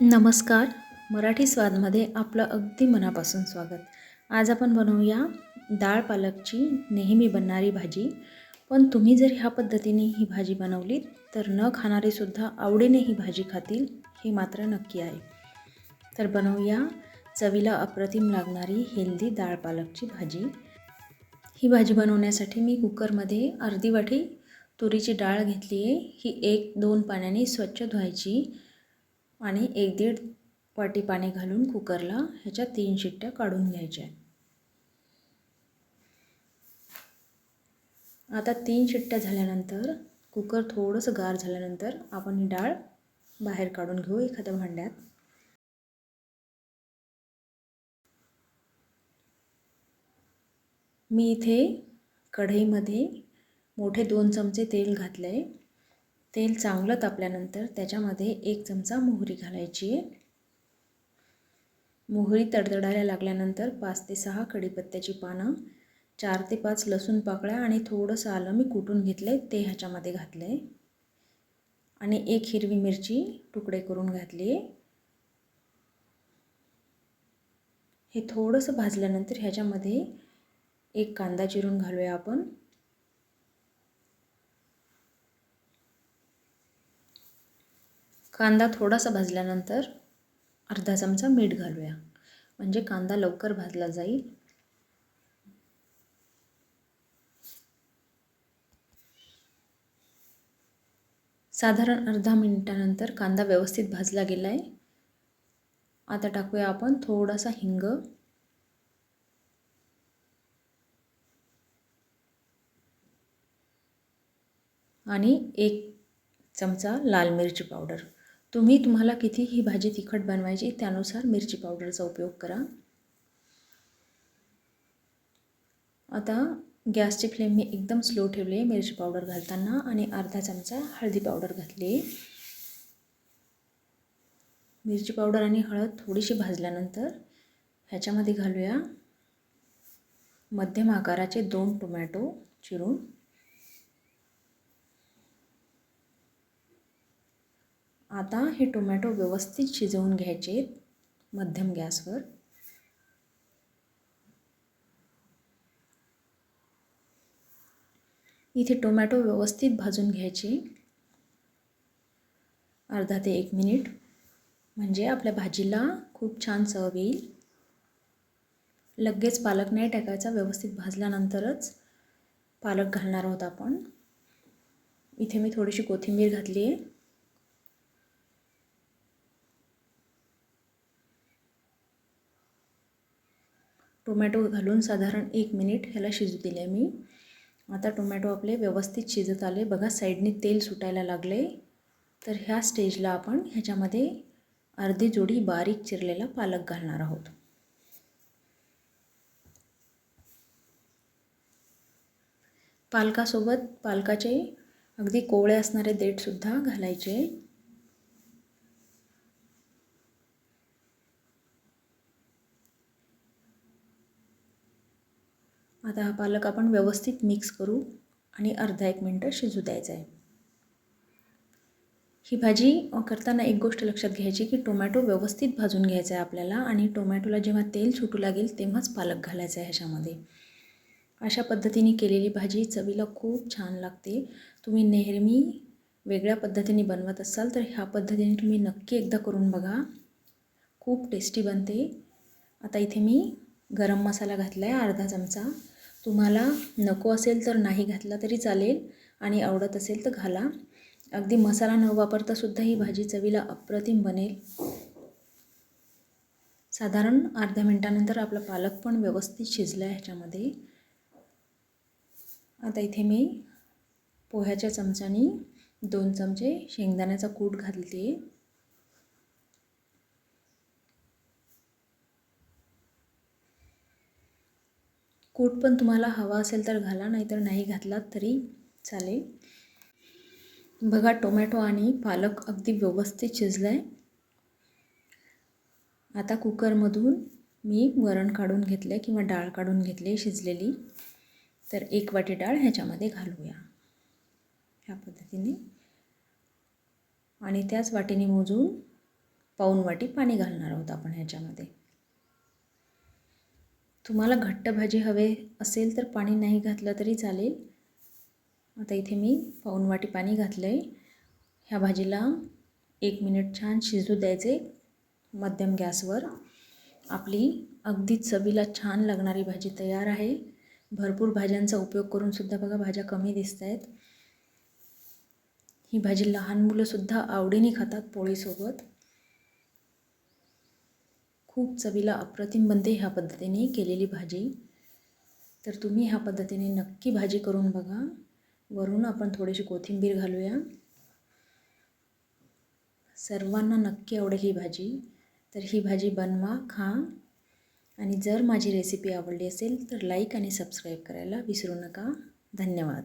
नमस्कार. मराठी स्वादमध्ये आपलं अगदी मनापासून स्वागत. आज आपण बनवूया डाळ पालकची नेहमी बनणारी भाजी. पण तुम्ही जर ह्या पद्धतीने ही भाजी बनवलीत तर न खाणारेसुद्धा आवडीने ही भाजी खातील हे मात्र नक्की आहे. तर बनवूया चवीला अप्रतिम लागणारी हेल्दी डाळ पालकची भाजी. ही भाजी बनवण्यासाठी मी कुकरमध्ये अर्धी वाटी तुरीची डाळ घेतली आहे ही एक दोन पाण्याने स्वच्छ धुवायची. आणि एक दीड वाटी पाणी घालून कुकरला ह्याच्या तीन शिट्ट्या काढून घ्यायच्या. आता तीन शिट्ट्या झाल्यानंतर कुकर थोडंसं गार झाल्यानंतर आपण ही डाळ बाहेर काढून घेऊ एखाद्या भांड्यात. मी इथे कढईमध्ये मोठे दोन चमचे तेल घातले आहे तेल चांगलं तापल्यानंतर त्याच्यामध्ये एक चमचा मोहरी घालायची आहे. मोहरी तडतडायला लागल्यानंतर पाच ते सहा कढीपत्त्याची पानं चार ते पाच लसूण पाकळ्या आणि थोडंसं आलं मी कुटून घेतलं आहे ते ह्याच्यामध्ये घातलं आहे आणि एक हिरवी मिरची तुकडे करून घातली आहे हे थोडंसं भाजल्यानंतर ह्याच्यामध्ये एक कांदा चिरून घालूया आपण. कांदा थोडासा भाजल्यानंतर अर्धा चमचा मीठ घालूया. म्हणजे कांदा लवकर भाजला जाईल. साधारण अर्धा मिनिटानंतर कांदा व्यवस्थित भाजला गेला आहे आता टाकूया आपण थोडासा हिंग. आणि एक चमचा लाल मिरची पावडर. तुम्ही तुम्हाला किती ही भाजी तिखट बनवायची त्यानुसार मिरची पावडरचा उपयोग करा. आता गॅसची फ्लेम मी एकदम स्लो ठेवली आहे मिरची पावडर घालताना आणि अर्धा चमचा हळदी पावडर घातली. मिरची पावडर आणि हळद थोडीशी भाजल्यानंतर ह्याच्यामध्ये घालूया मध्यम आकाराचे दोन टोमॅटो चिरून. आता हे टोमॅटो व्यवस्थित शिजवून घ्यायचे मध्यम गॅसवर. इथे टोमॅटो व्यवस्थित भाजून घ्यायचे. अर्धा ते एक मिनिट. म्हणजे आपल्या भाजीला खूप छान चव येईल. लगेच पालक नाही टाकायचा व्यवस्थित भाजल्यानंतरच पालक घालणार आहोत आपण. इथे मी थोडीशी कोथिंबीर घातली आहे टोमॅटो घालून साधारण एक मिनिट ह्याला शिजू दिले मी. आता टोमॅटो आपले व्यवस्थित शिजत आले. बघा साईडने तेल सुटायला लागले. तर ह्या स्टेजला आपण ह्याच्यामध्ये अर्धी जोडी बारीक चिरलेला पालक घालणार आहोत. पालकासोबत पालकाचे अगदी कोवळे असणारे देठसुद्धा घालायचे. आता हा पालक आपण व्यवस्थित मिक्स करू आणि अर्धा एक मिनटं शिजू द्यायचं आहे. ही भाजी करताना एक गोष्ट लक्षात घ्यायची की टोमॅटो व्यवस्थित भाजून घ्यायचा आहे आपल्याला आणि टोमॅटोला जेव्हा तेल सुटू लागेल तेव्हाच पालक घालायचा आहे ह्याच्यामध्ये. अशा पद्धतीने केलेली भाजी चवीला खूप छान लागते. तुम्ही नेहमी वेगळ्या पद्धतीने बनवत असाल तर ह्या पद्धतीने तुम्ही नक्की एकदा करून बघा. खूप टेस्टी बनते. आता इथे मी गरम मसाला घातला आहे अर्धा चमचा. तुम्हाला नको असेल तर नाही घातला तरी चालेल आणि आवडत असेल तर घाला. अगदी मसाला न वापरता सुद्धा ही भाजी चवीला अप्रतिम बनेल. साधारण अर्ध्या मिनटानंतर आपला पालक पण व्यवस्थित शिजला आहे ह्याच्यामध्ये. आता इथे मी पोह्याच्या चमच्यानी दोन चमचे शेंगदाण्याचा कूट घालते. बूट पण तुम्हाला हवा असेल तर घाला नाहीतर नाही घातलात तरी चालेल. बघा टोमॅटो आणि पालक अगदी व्यवस्थित शिजलं आहे आता कुकरमधून मी वरण काढून घेतलं किंवा डाळ काढून घेतली शिजलेली. तर एक वाटी डाळ ह्याच्यामध्ये घालूया. ह्या पद्धतीने. आणि त्याच वाटीने मोजून पाऊण वाटी पाणी घालणार आहोत आपण ह्याच्यामध्ये. तुम्हाला घट्ट भाजी हवे असेल तर पाणी नाही घातलं तरी चालेल. आता इथे मी पाऊण वाटी पाणी घातलं आहे ह्या भाजीला एक मिनिट छान शिजू द्यायचे मध्यम गॅसवर. आपली अगदी चवीला छान लागणारी भाजी तयार आहे. भरपूर भाज्यांचा उपयोग करूनसुद्धा बघा भाज्या कमी दिसत आहेत ही भाजी लहान मुलंसुद्धा आवडीने खातात पोळीसोबत. खूप चवीला अप्रतिम बनते ह्या पद्धतीने केलेली भाजी. तर तुम्ही ह्या पद्धतीने नक्की भाजी करून बघा. वरून आपण थोडीशी कोथिंबीर घालूया. सर्वांना नक्की आवडेल ही भाजी. तर ही भाजी बनवा खा. आणि जर माझी रेसिपी आवडली असेल तर लाईक आणि सबस्क्राईब करायला विसरू नका. धन्यवाद.